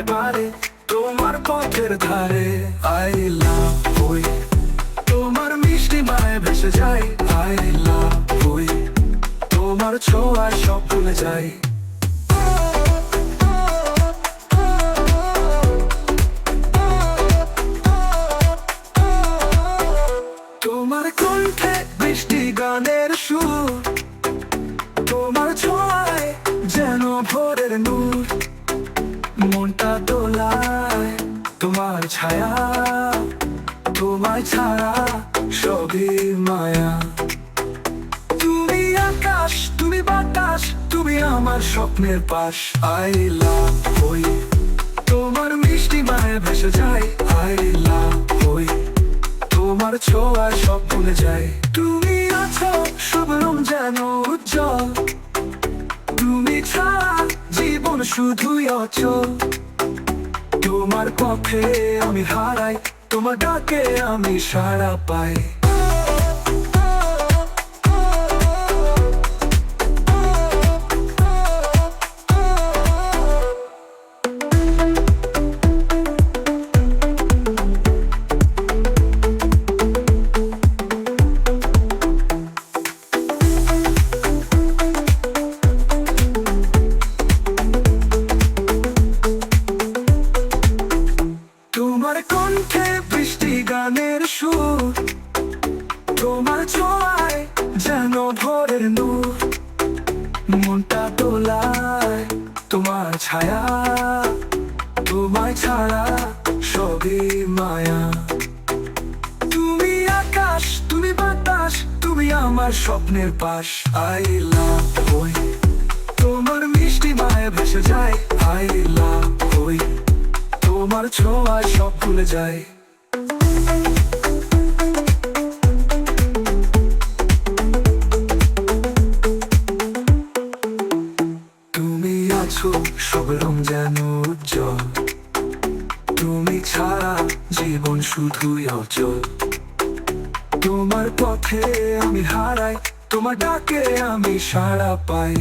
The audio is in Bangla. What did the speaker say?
যেতে পারে তোমার পথের ধারে আই লাভ ওই তোমার মিষ্টি মায়ে ভেসে যায় আই লাভ ওই তোমার ছোঁয়ায় সব ভুলে যায় ছায়া, তোমায় ছাড়া সবই মায়া। তুমি আকাশ, তুমি বাতাস, তুমি আমার স্বপ্নের পাশ। আই লাভ ওই তোমার মিষ্টি মায়ে ভেসে যায়। আই লাভ ওই তোমার ছোঁয়ায় সব ভুলে যায়। তুমি আছো, সব রং যেন উজ্জ্বল। তুমি ছাড়া জীবন শুধুই অচল। তোমার পথে আমি হারাই তোমার ডাকে আমি সারা পাই। কণ্ঠে বৃষ্টি গানের সুর। তোমার ছোঁয়ায় যেন ভোরের নূর। মনটা দোলায় তোমার ছায়া। তোমায় ছাড়া সবই মায়া। তুমি আকাশ, তুমি বাতাস, তুমি আমার স্বপ্নের পাশ। আই লাভ তোমার মিষ্টি মায়ে ভেসে যায়। আই লাভ তোমার ছোঁয়ায় সব ভুলে যায়। তুমি আছো সব রং যেন উজ্জ্বল। তুমি ছাড়া জীবন শুধুই অচল। তোমার পথে আমি হারাই, তোমার ডাকে আমি সাড়া পাই।